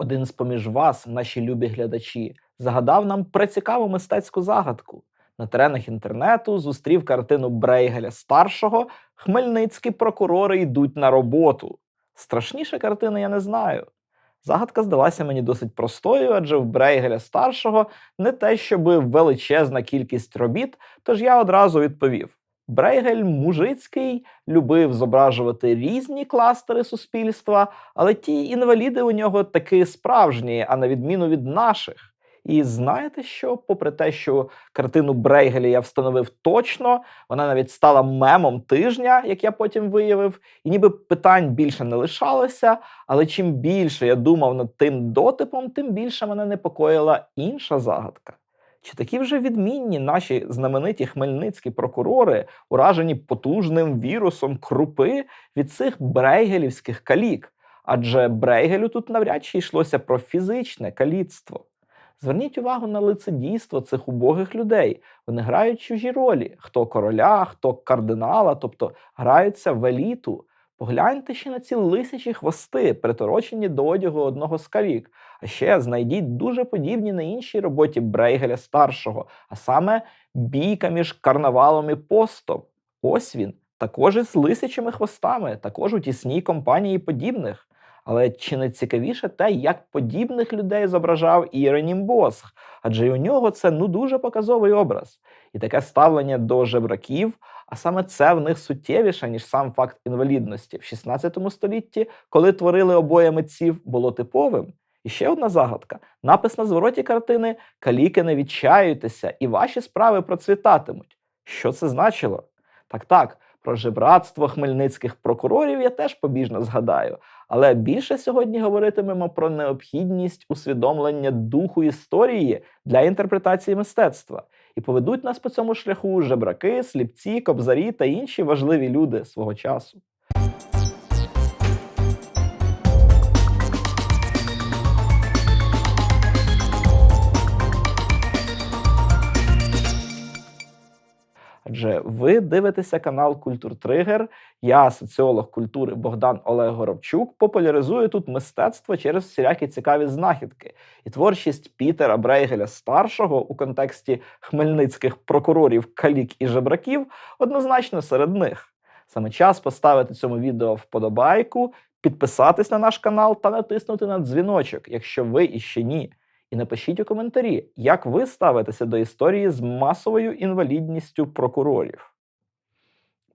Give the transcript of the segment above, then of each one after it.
Один з поміж вас, наші любі глядачі, загадав нам прецікаву мистецьку загадку. На теренах інтернету зустрів картину Брейгеля старшого Хмельницькі прокурори йдуть на роботу. Страшніше картини я не знаю. Загадка здалася мені досить простою, адже в Брейгеля старшого не те, щоб величезна кількість робіт, тож я одразу відповів: Брейгель мужицький любив зображувати різні кластери суспільства, але ті інваліди у нього таки справжні, а на відміну від наших. І знаєте що? Попри те, що картину Брейгеля я встановив точно, вона навіть стала мемом тижня, як я потім виявив, і ніби питань більше не лишалося. Але чим більше я думав над тим дотипом, тим більше мене непокоїла інша загадка. Чи такі вже відмінні наші знамениті хмельницькі прокурори, уражені потужним вірусом крупи від цих брейгелівських калік? Адже Брейгелю тут навряд чи йшлося про фізичне каліцтво. Зверніть увагу на лицедійство цих убогих людей. Вони грають чужі ролі: хто короля, хто кардинала, тобто граються в еліту. Погляньте ще на ці лисячі хвости, приторочені до одягу одного з калік. А ще знайдіть дуже подібні на іншій роботі Брейгеля старшого, а саме бійка між карнавалом і постом. Ось він, також із лисячими хвостами, також у тісній компанії подібних. Але чи не цікавіше те, як подібних людей зображав Іронім Босх? Адже й у нього це ну дуже показовий образ. І таке ставлення до жебраків, а саме це в них суттєвіше, ніж сам факт інвалідності в 16 столітті, коли творили обоє митців, було типовим. І ще одна загадка: напис на звороті картини Каліки не відчаюйтеся, і ваші справи процвітатимуть. Що це значило? Так, так. Про жебратство хмельницьких прокурорів я теж побіжно згадаю, але більше сьогодні говоритимемо про необхідність усвідомлення духу історії для інтерпретації мистецтва. І поведуть нас по цьому шляху жебраки, сліпці, кобзарі та інші важливі люди свого часу. Адже ви дивитеся канал Культур Тригер. Я, соціолог культури Богдан Олег Горобчук, популяризую тут мистецтво через всілякі цікаві знахідки. І творчість Пітера Брейгеля старшого у контексті хмельницьких прокурорів, калік і жебраків однозначно серед них. Саме час поставити цьому відео вподобайку, підписатись на наш канал та натиснути на дзвіночок, якщо ви іще ні. І напишіть у коментарі, як ви ставитеся до історії з масовою інвалідністю прокурорів.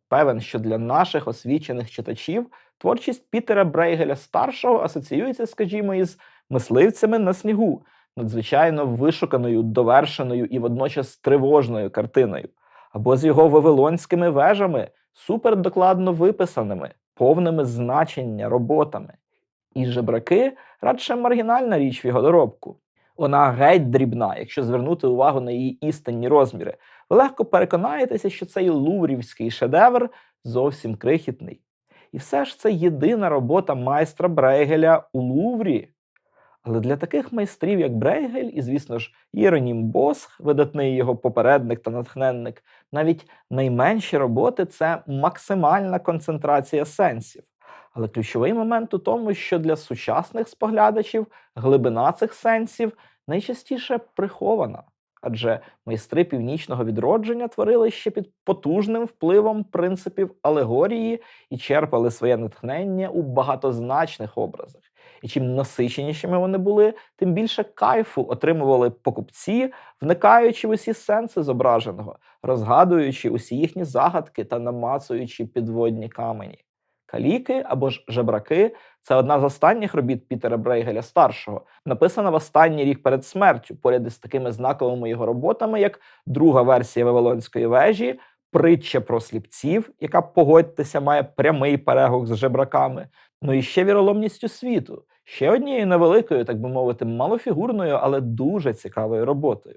Певен, що для наших освічених читачів творчість Пітера Брейгеля старшого асоціюється, скажімо, із мисливцями на снігу, надзвичайно вишуканою, довершеною і водночас тривожною картиною, або з його вавилонськими вежами, супердокладно виписаними, повними значення роботами. І жебраки радше маргінальна річ в його доробку. Вона геть дрібна, якщо звернути увагу на її істинні розміри. Ви легко переконаєтеся, що цей луврівський шедевр зовсім крихітний. І все ж це єдина робота майстра Брейгеля у Луврі. Але для таких майстрів, як Брейгель, і, звісно ж, Єронім Босх, видатний його попередник та натхненник, навіть найменші роботи це максимальна концентрація сенсів. Але ключовий момент у тому, що для сучасних споглядачів глибина цих сенсів найчастіше прихована. Адже майстри північного відродження творили ще під потужним впливом принципів алегорії і черпали своє натхнення у багатозначних образах. І чим насиченішими вони були, тим більше кайфу отримували покупці, вникаючи в усі сенси зображеного, розгадуючи усі їхні загадки та намацуючи підводні камені. Каліки або ж жебраки це одна з останніх робіт Пітера Брейгеля старшого, написана в останній рік перед смертю, поряд із такими знаковими його роботами, як друга версія Вавилонської вежі, притча про сліпців, яка, погодьтеся, має прямий перегук з жебраками. Ну і ще віроломністю світу, ще однією невеликою, так би мовити, малофігурною, але дуже цікавою роботою.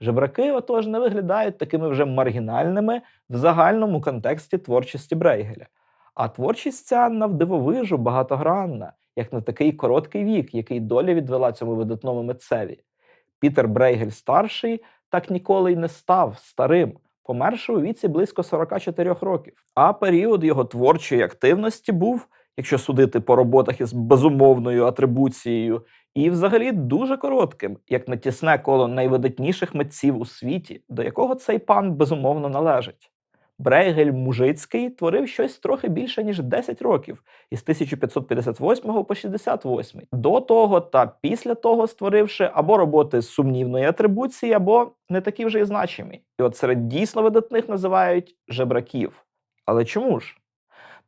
Жебраки, отож, не виглядають такими вже маргінальними в загальному контексті творчості Брейгеля. А творчість ця навдивовижу багатогранна, як на такий короткий вік, який доля відвела цьому видатному митцеві. Пітер Брейгель старший так ніколи й не став старим, померши у віці близько 44 років. А період його творчої активності був, якщо судити по роботах із безумовною атрибуцією, і взагалі дуже коротким, як на тісне коло найвидатніших митців у світі, до якого цей пан безумовно належить. Брейгель Мужицький творив щось трохи більше ніж 10 років, із 1558 по 68. До того та після того створивши або роботи з сумнівної атрибуції, або не такі вже й значимі. І от серед дійсно видатних називають жебраків. Але чому ж?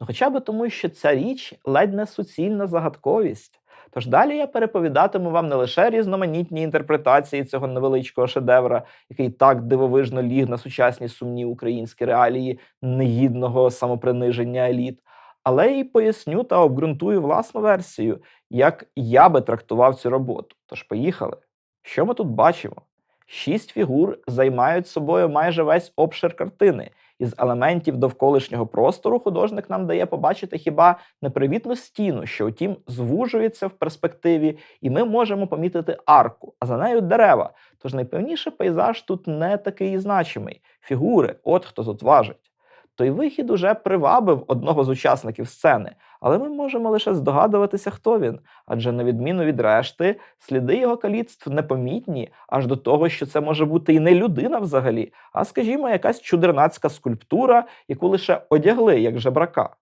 Ну, хоча б тому, що ця річ ледь не суцільна загадковість. Тож далі я переповідатиму вам не лише різноманітні інтерпретації цього невеличкого шедевра, який так дивовижно ліг на сучасні сумні українські реалії негідного самоприниження еліт, але й поясню та обґрунтую власну версію, як я би трактував цю роботу. Тож поїхали. Що ми тут бачимо? Шість фігур займають собою майже весь обшир картини. Із елементів довколишнього простору художник нам дає побачити хіба непривітну стіну, що втім звужується в перспективі, і ми можемо помітити арку, а за нею дерева. Тож найпевніше пейзаж тут не такий значимий. Фігури, от хто тут важить. Той вихід уже привабив одного з учасників сцени, але ми можемо лише здогадуватися, хто він, адже на відміну від решти, сліди його каліцтв непомітні, аж до того, що це може бути і не людина взагалі, а, скажімо, якась чудернацька скульптура, яку лише одягли як жебрака.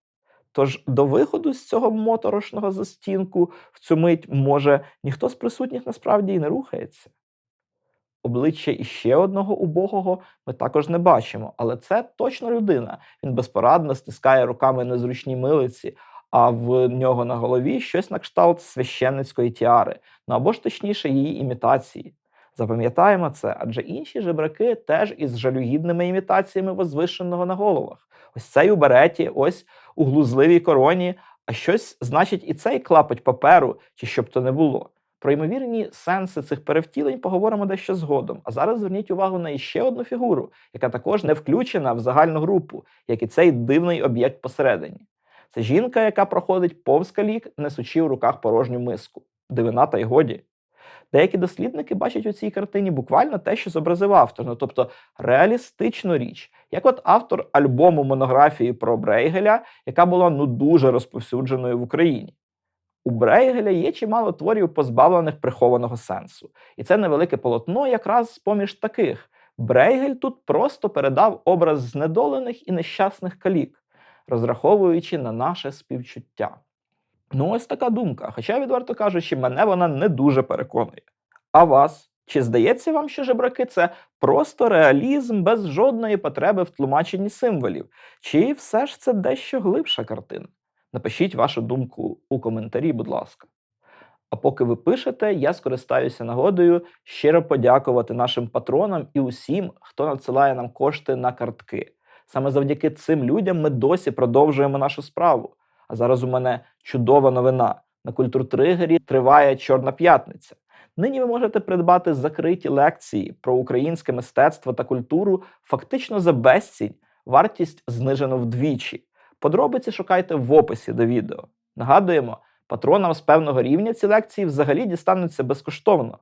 Тож до виходу з цього моторошного застінку в цю мить, може, ніхто з присутніх насправді і не рухається. Обличчя іще одного убогого ми також не бачимо, але це точно людина. Він безпорадно стискає руками незручні милиці, а в нього на голові щось на кшталт священницької тіари, ну або ж точніше її імітації. Запам'ятаємо це, адже інші жебраки теж із жалюгідними імітаціями возвишеного на головах. Ось цей у береті, ось у глузливій короні, а щось значить і цей клапоть паперу, чи щоб то не було. Про ймовірні сенси цих перевтілень поговоримо дещо згодом. А зараз зверніть увагу на іще одну фігуру, яка також не включена в загальну групу, як і цей дивний об'єкт посередині. Це жінка, яка проходить повз калік, несучи в руках порожню миску. Дивина та й годі. Деякі дослідники бачать у цій картині буквально те, що зобразив автор, ну тобто реалістичну річ, як от автор альбому монографії про Брейгеля, яка була ну дуже розповсюдженою в Україні. У Брейгеля є чимало творів, позбавлених прихованого сенсу. І це невелике полотно якраз з-поміж таких. Брейгель тут просто передав образ знедолених і нещасних калік, розраховуючи на наше співчуття. Ну, ось така думка. Хоча, відверто кажучи, мене вона не дуже переконує. А вас? Чи здається вам, що жебраки це просто реалізм без жодної потреби в тлумаченні символів? Чи все ж це дещо глибша картина? Напишіть вашу думку у коментарі, будь ласка. А поки ви пишете, я скористаюся нагодою щиро подякувати нашим патронам і усім, хто надсилає нам кошти на картки. Саме завдяки цим людям ми досі продовжуємо нашу справу. А зараз у мене чудова новина. На культуртригері триває Чорна п'ятниця. Нині ви можете придбати закриті лекції про українське мистецтво та культуру фактично за безцінь, вартість знижено вдвічі. Подробиці шукайте в описі до відео. Нагадуємо, патронам з певного рівня ці лекції взагалі дістануться безкоштовно.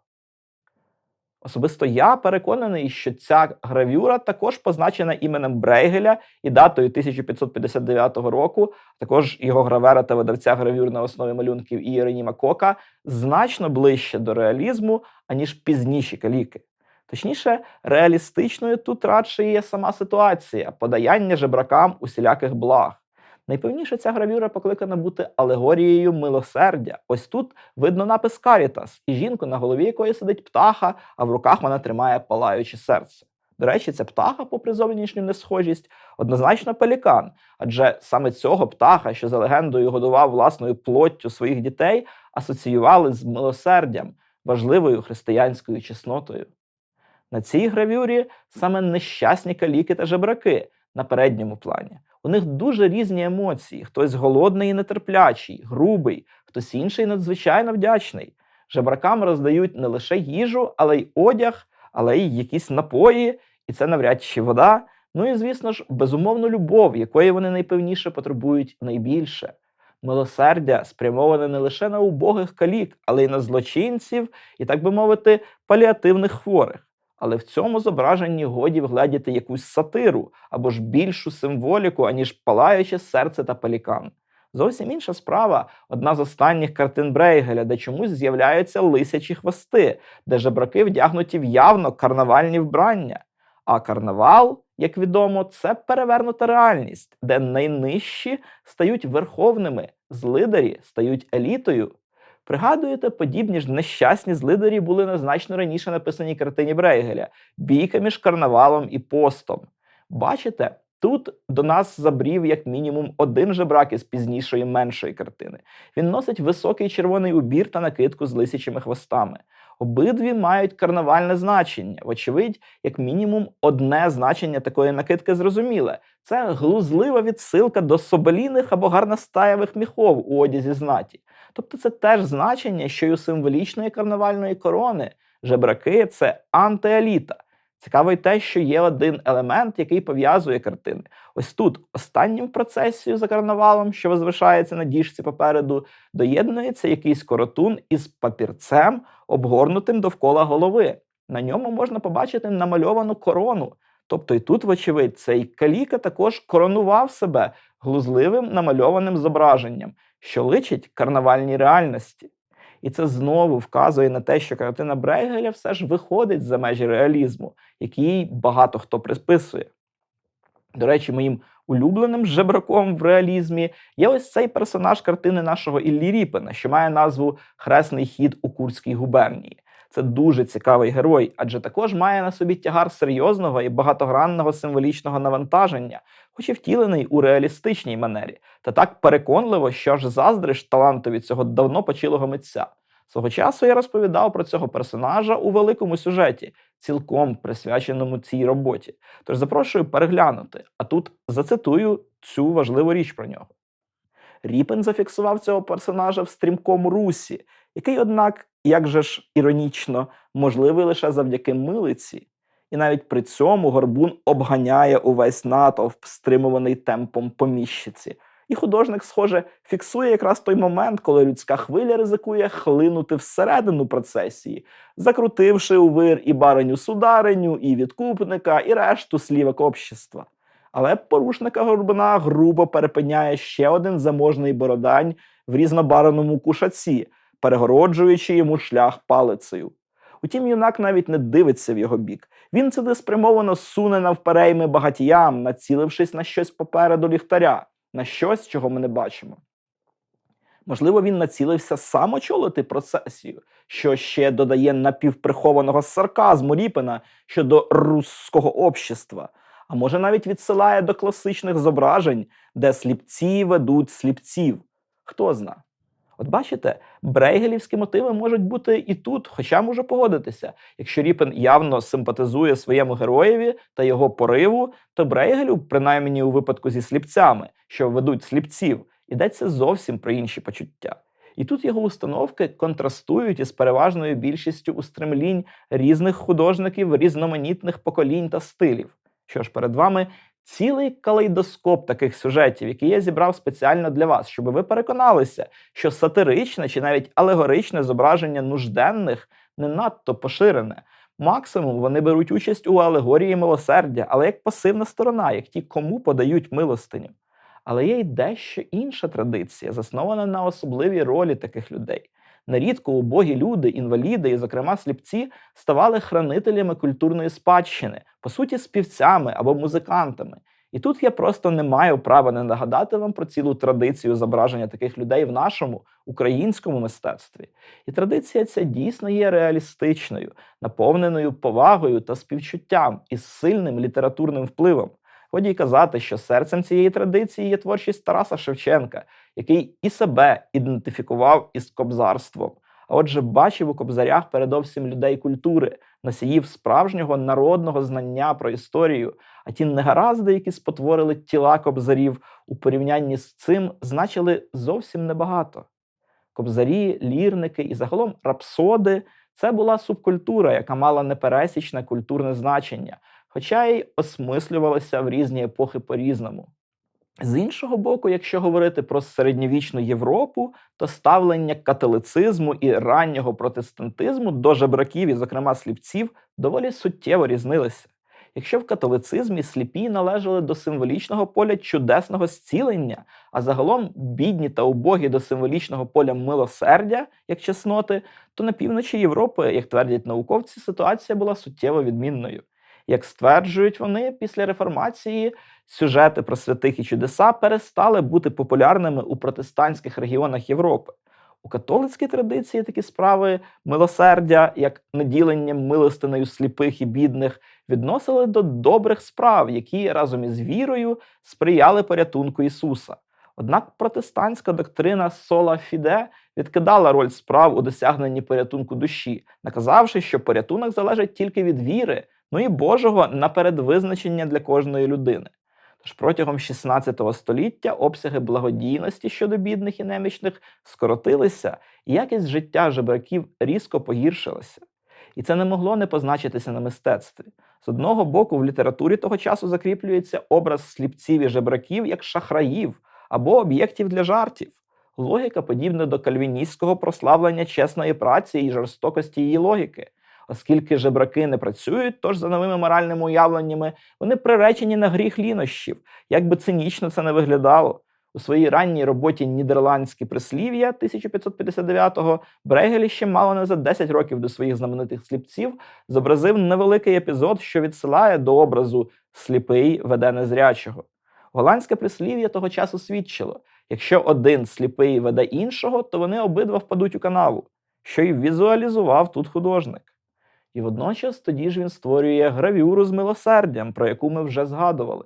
Особисто я переконаний, що ця гравюра також позначена іменем Брейгеля і датою 1559 року, також його гравера та видавця гравюр на основі малюнків Іероніма Кока значно ближче до реалізму, аніж пізніші каліки. Точніше, реалістичною тут радше є сама ситуація подаяння жебракам усіляких благ. Найпевніше ця гравюра покликана бути алегорією милосердя. Ось тут видно напис Карітас і жінку, на голові якої сидить птаха, а в руках вона тримає палаюче серце. До речі, ця птаха, попри зовнішню несхожість, однозначно пелікан, адже саме цього птаха, що за легендою годував власною плоттю своїх дітей, асоціювали з милосердям, важливою християнською чеснотою. На цій гравюрі саме нещасні каліки та жебраки на передньому плані. У них дуже різні емоції: хтось голодний і нетерплячий, грубий, хтось інший надзвичайно вдячний. Жебракам роздають не лише їжу, але й одяг, але й якісь напої, і це навряд чи вода. Ну і, звісно ж, безумовну любов, якої вони найпевніше потребують найбільше. Милосердя спрямоване не лише на убогих калік, але й на злочинців і, так би мовити, паліативних хворих. Але в цьому зображенні годі вгледіти якусь сатиру або ж більшу символіку, аніж палаюче серце та пелікан. Зовсім інша справа одна з останніх картин Брейгеля, де чомусь з'являються лисячі хвости, де жебраки вдягнуті в явно карнавальні вбрання. А карнавал, як відомо, це перевернута реальність, де найнижчі стають верховними, злидарі стають елітою. Пригадуєте, подібні ж нещасні злидарі були на значно раніше написаній картині Брейгеля бійка між карнавалом і постом. Бачите, тут до нас забрів як мінімум один жебрак із пізнішої меншої картини. Він носить високий червоний убір та накидку з лисячими хвостами. Обидві мають карнавальне значення. Вочевидь, як мінімум, одне значення такої накидки зрозуміле. Це глузлива відсилка до соболіних або гарностаєвих міхов у одязі знаті. Тобто це теж значення, що й у символічної карнавальної корони жебраки це антиеліта. Цікаво й те, що є один елемент, який пов'язує картини. Ось тут останнім процесією за карнавалом, що возвишається на діжці попереду, доєднується якийсь коротун із папірцем, обгорнутим довкола голови. На ньому можна побачити намальовану корону. Тобто і тут, вочевидь, цей каліка також коронував себе глузливим намальованим зображенням, що личить карнавальній реальності. І це знову вказує на те, що картина Брейгеля все ж виходить за межі реалізму, який багато хто приписує. До речі, моїм улюбленим жебраком в реалізмі є ось цей персонаж картини нашого Іллі Ріпена, що має назву Хресний хід у Курській губернії. Це дуже цікавий герой, адже також має на собі тягар серйозного і багатогранного символічного навантаження, хоч і втілений у реалістичній манері, та так переконливо, що аж заздриш талантові цього давно почилого митця. Свого часу я розповідав про цього персонажа у великому сюжеті, цілком присвяченому цій роботі. Тож запрошую переглянути, а тут зацитую цю важливу річ про нього. Ріпен зафіксував цього персонажа в стрімкому русі, який, однак, як же ж іронічно, можливий лише завдяки милиці. І навіть при цьому горбун обганяє увесь натовп, стримуваний темпом поміщиці. І художник, схоже, фіксує якраз той момент, коли людська хвиля ризикує хлинути всередину процесії, закрутивши у вир і бариню судариню, і відкупника, і решту слівок общества. Але порушника горбуна грубо перепиняє ще один заможний бородань в різнобарвному кушаці, перегороджуючи йому шлях палицею. Утім, юнак навіть не дивиться в його бік. Він цілеспрямовано суне навперейми багатіям, націлившись на щось попереду ліхтаря, на щось, чого ми не бачимо. Можливо, він націлився сам очолити процесію, що ще додає напівприхованого сарказму Ріпена щодо русского общества, а може навіть відсилає до класичних зображень, де сліпці ведуть сліпців. Хто зна. От бачите, брейгелівські мотиви можуть бути і тут, хоча можу погодитися. Якщо Ріпен явно симпатизує своєму героєві та його пориву, то Брейгелю, принаймні у випадку зі сліпцями, що ведуть сліпців, йдеться зовсім про інші почуття. І тут його установки контрастують із переважною більшістю устремлінь різних художників різноманітних поколінь та стилів. Що ж, перед вами цілий калейдоскоп таких сюжетів, які я зібрав спеціально для вас, щоб ви переконалися, що сатиричне чи навіть алегоричне зображення нужденних не надто поширене. Максимум вони беруть участь у алегорії милосердя, але як пасивна сторона, як ті, кому подають милостиню. Але є й дещо інша традиція, заснована на особливій ролі таких людей. Нерідко убогі люди, інваліди і, зокрема, сліпці, ставали хранителями культурної спадщини, по суті, співцями або музикантами. І тут я просто не маю права не нагадати вам про цілу традицію зображення таких людей в нашому українському мистецтві. І традиція ця дійсно є реалістичною, наповненою повагою та співчуттям із сильним літературним впливом. Годі казати, що серцем цієї традиції є творчість Тараса Шевченка, який і себе ідентифікував із кобзарством. А отже, бачив у кобзарях передовсім людей культури, носіїв справжнього народного знання про історію, а ті негаразди, які спотворили тіла кобзарів, у порівнянні з цим значили зовсім небагато. Кобзарі, лірники і загалом рапсоди це була субкультура, яка мала непересічне культурне значення хоча й осмислювалися в різні епохи по-різному. З іншого боку, якщо говорити про середньовічну Європу, то ставлення католицизму і раннього протестантизму до жебраків, і, зокрема, сліпців, доволі суттєво різнилися. Якщо в католицизмі сліпі належали до символічного поля чудесного зцілення, а загалом бідні та убогі до символічного поля милосердя, як чесноти, то на півночі Європи, як твердять науковці, ситуація була суттєво відмінною. Як стверджують вони, після реформації сюжети про святих і чудеса перестали бути популярними у протестантських регіонах Європи. У католицькій традиції такі справи милосердя, як наділення милостиною сліпих і бідних, відносили до добрих справ, які разом із вірою сприяли порятунку Ісуса. Однак протестантська доктрина сола фіде відкидала роль справ у досягненні порятунку душі, наказавши, що порятунок залежить тільки від віри, ну і Божого напередвизначення для кожної людини. Тож протягом 16 століття обсяги благодійності щодо бідних і немічних скоротилися, і якість життя жебраків різко погіршилася. І це не могло не позначитися на мистецтві. З одного боку, в літературі того часу закріплюється образ сліпців і жебраків як шахраїв або об'єктів для жартів. Логіка подібна до кальвіністського прославлення чесної праці і жорстокості її логіки. Оскільки жебраки не працюють, тож за новими моральними уявленнями вони приречені на гріх лінощів, як би цинічно це не виглядало. У своїй ранній роботі Нідерландські прислів'я 1559-го Брейгель ще мало не за 10 років до своїх знаменитих сліпців зобразив невеликий епізод, що відсилає до образу сліпий веде незрячого. Голландське прислів'я того часу свідчило: якщо один сліпий веде іншого, то вони обидва впадуть у канаву, що й візуалізував тут художник. І водночас тоді ж він створює гравюру з милосердям, про яку ми вже згадували.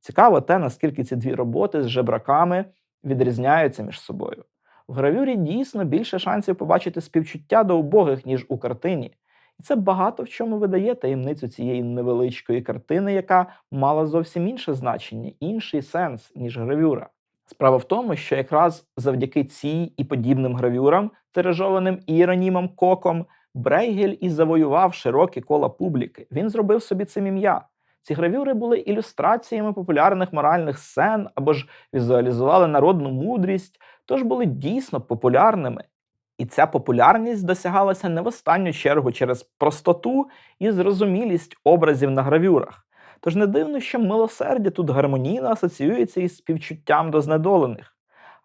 Цікаво те, наскільки ці дві роботи з жебраками відрізняються між собою. В гравюрі дійсно більше шансів побачити співчуття до убогих, ніж у картині. І це багато в чому видає таємницю цієї невеличкої картини, яка мала зовсім інше значення, інший сенс, ніж гравюра. Справа в тому, що якраз завдяки цій і подібним гравюрам, тиражованим Іеронімом Коком, Брейгель і завоював широкі кола публіки. Він зробив собі цим ім'я. Ці гравюри були ілюстраціями популярних моральних сцен або ж візуалізували народну мудрість, тож були дійсно популярними. І ця популярність досягалася не в останню чергу через простоту і зрозумілість образів на гравюрах. Тож не дивно, що милосердя тут гармонійно асоціюється із співчуттям до знедолених.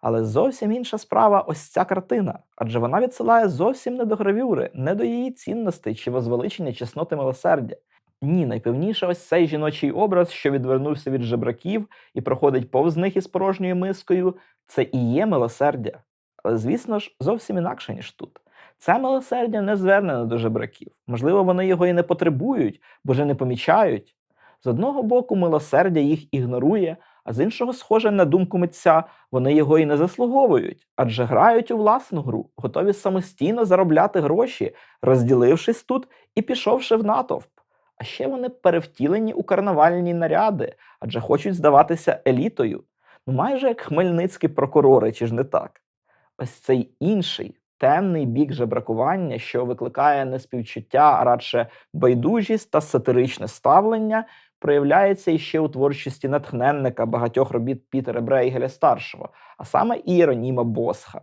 Але зовсім інша справа ось ця картина, адже вона відсилає зовсім не до гравюри, не до її цінностей чи возвеличення чесноти милосердя. Ні, найпевніше ось цей жіночий образ, що відвернувся від жебраків і проходить повз них із порожньою мискою, це і є милосердя. Але, звісно ж, зовсім інакше, ніж тут. Це милосердя не звернене до жебраків. Можливо, вони його і не потребують, бо вже не помічають. З одного боку, милосердя їх ігнорує, а з іншого, схоже на думку митця, вони його і не заслуговують, адже грають у власну гру, готові самостійно заробляти гроші, розділившись тут і пішовши в натовп. А ще вони перевтілені у карнавальні наряди, адже хочуть здаватися елітою. Ну майже як хмельницькі прокурори, чи ж не так? Ось цей інший темний бік жебракування, що викликає не співчуття, а радше байдужість та сатиричне ставлення, проявляється іще у творчості натхненника багатьох робіт Пітера Брейгеля старшого, а саме Іероніма Босха.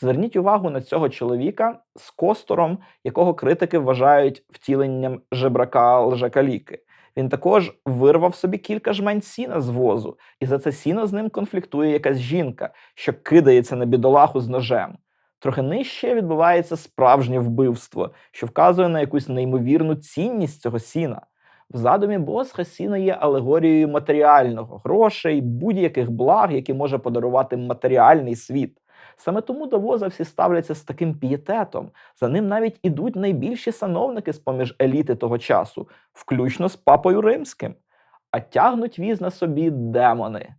Зверніть увагу на цього чоловіка з костором, якого критики вважають втіленням жебрака лжекаліки. Він також вирвав собі кілька жмень сіна з возу, і за це сіно з ним конфліктує якась жінка, що кидається на бідолаху з ножем. Трохи нижче відбувається справжнє вбивство, що вказує на якусь неймовірну цінність цього сіна. В задумі Босха сіно є алегорією матеріального, грошей, будь-яких благ, які може подарувати матеріальний світ. Саме тому до воза всі ставляться з таким пієтетом. За ним навіть ідуть найбільші сановники з поміж еліти того часу, включно з папою римським, а тягнуть віз на собі демони.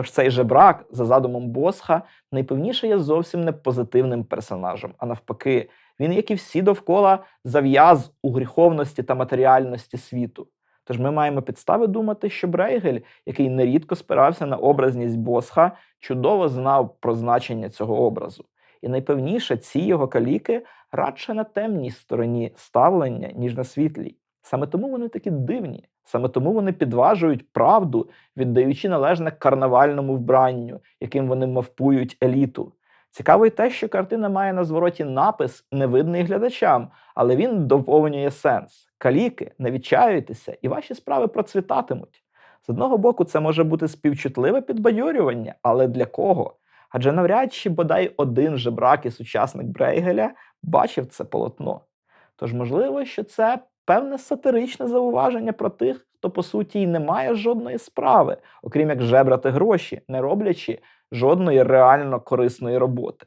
Тож цей жебрак, за задумом Босха, найпевніше є зовсім не позитивним персонажем, а навпаки, він, як і всі довкола, зав'яз у гріховності та матеріальності світу. Тож ми маємо підстави думати, що Брейгель, який нерідко спирався на образність Босха, чудово знав про значення цього образу. І найпевніше ці його каліки радше на темній стороні ставлення, ніж на світлій. Саме тому вони такі дивні, саме тому вони підважують правду, віддаючи належне карнавальному вбранню, яким вони мавпують еліту. Цікаво й те, що картина має на звороті напис, невидний глядачам, але він доповнює сенс. Каліки, не відчаюйтеся, і ваші справи процвітатимуть. З одного боку, це може бути співчутливе підбадьорювання, але для кого? Адже навряд чи бодай один жебрак і сучасник Брейгеля бачив це полотно. Тож, можливо, що це певне сатиричне зауваження про тих, хто по суті й не має жодної справи, окрім як жебрати гроші, не роблячи жодної реально корисної роботи.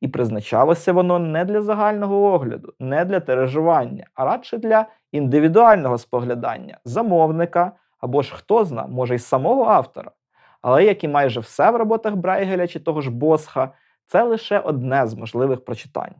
І призначалося воно не для загального огляду, не для тиражування, а радше для індивідуального споглядання замовника або ж хто зна, може й самого автора. Але як і майже все в роботах Брайгеля чи того ж Босха, це лише одне з можливих прочитань.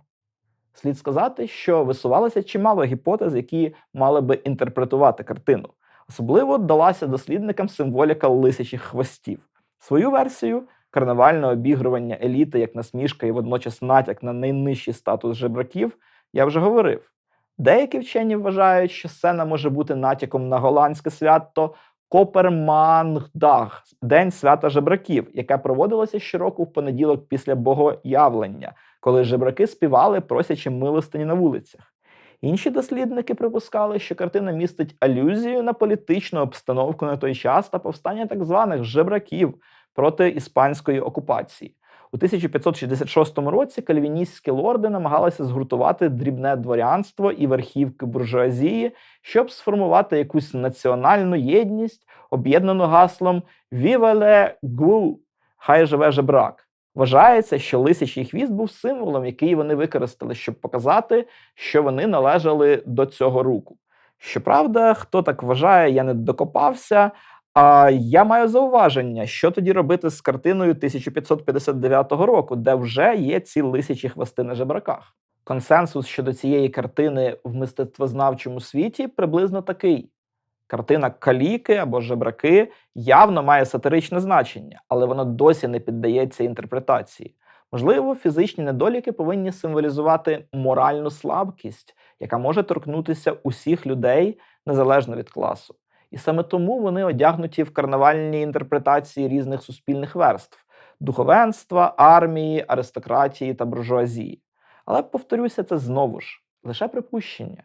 Слід сказати, що висувалося чимало гіпотез, які мали би інтерпретувати картину. Особливо далася дослідникам символіка лисячих хвостів. Свою версію карнавальне обігрування еліти як насмішка і водночас натяк на найнижчий статус жебраків, я вже говорив. Деякі вчені вважають, що сцена може бути натяком на голландське свято Копермангдаг День свята жебраків, яке проводилося щороку в понеділок після богоявлення, коли жебраки співали, просячи милостині на вулицях. Інші дослідники припускали, що картина містить алюзію на політичну обстановку на той час та повстання так званих жебраків проти іспанської окупації. У 1566 році кальвіністські лорди намагалися згуртувати дрібне дворянство і верхівки буржуазії, щоб сформувати якусь національну єдність, об'єднану гаслом «Вівеле гу! Хай живе жебрак. Вважається, що лисячий хвіст був символом, який вони використали, щоб показати, що вони належали до цього руку. Щоправда, хто так вважає, я не докопався. А я маю зауваження, що тоді робити з картиною 1559 року, де вже є ці лисячі хвости на жебраках. Консенсус щодо цієї картини в мистецтвознавчому світі приблизно такий: картина каліки або жебраки явно має сатиричне значення, але воно досі не піддається інтерпретації. Можливо, фізичні недоліки повинні символізувати моральну слабкість, яка може торкнутися усіх людей незалежно від класу. І саме тому вони одягнуті в карнавальні інтерпретації різних суспільних верств духовенства, армії, аристократії та буржуазії. Але повторюся, це знову ж лише припущення.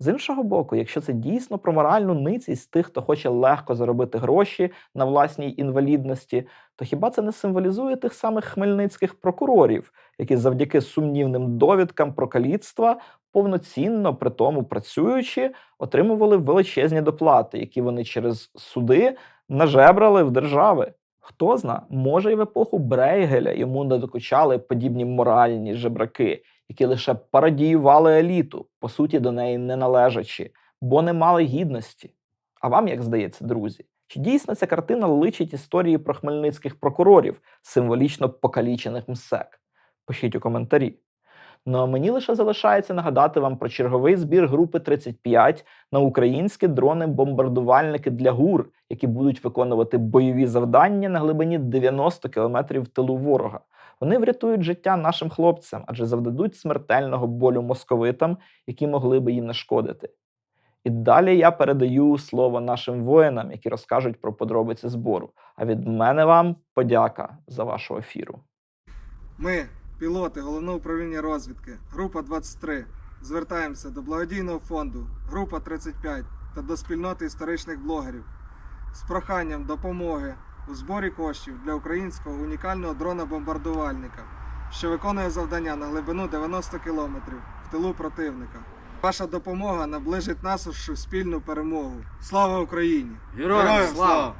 З іншого боку, якщо це дійсно про моральну ницість тих, хто хоче легко заробити гроші на власній інвалідності, то хіба це не символізує тих самих хмельницьких прокурорів, які завдяки сумнівним довідкам про каліцтва повноцінно при тому працюючи, отримували величезні доплати, які вони через суди нажебрали в держави. Хто зна, може, й в епоху Брейгеля йому не докучали подібні моральні жебраки, які лише пародіювали еліту, по суті, до неї не належачи, бо не мали гідності. А вам як здається, друзі? Чи дійсно ця картина личить історії про хмельницьких прокурорів, символічно покалічених МСЕК? Пишіть у коментарі. Ну а мені лише залишається нагадати вам про черговий збір групи 35 на українські дрони-бомбардувальники для ГУР, які будуть виконувати бойові завдання на глибині 90 кілометрів в тилу ворога. Вони врятують життя нашим хлопцям, адже завдадуть смертельного болю московитам, які могли би їм нашкодити. І далі я передаю слово нашим воїнам, які розкажуть про подробиці збору. А від мене вам подяка за вашу ефіру. Ми, пілоти головного управління розвідки, група 23, звертаємося до благодійного фонду, група 35 та до спільноти історичних блогерів з проханням допомоги у зборі коштів для українського унікального дрона-бомбардувальника, що виконує завдання на глибину 90 км в тилу противника. Ваша допомога наближить нашу спільну перемогу. Слава Україні! Героям слава!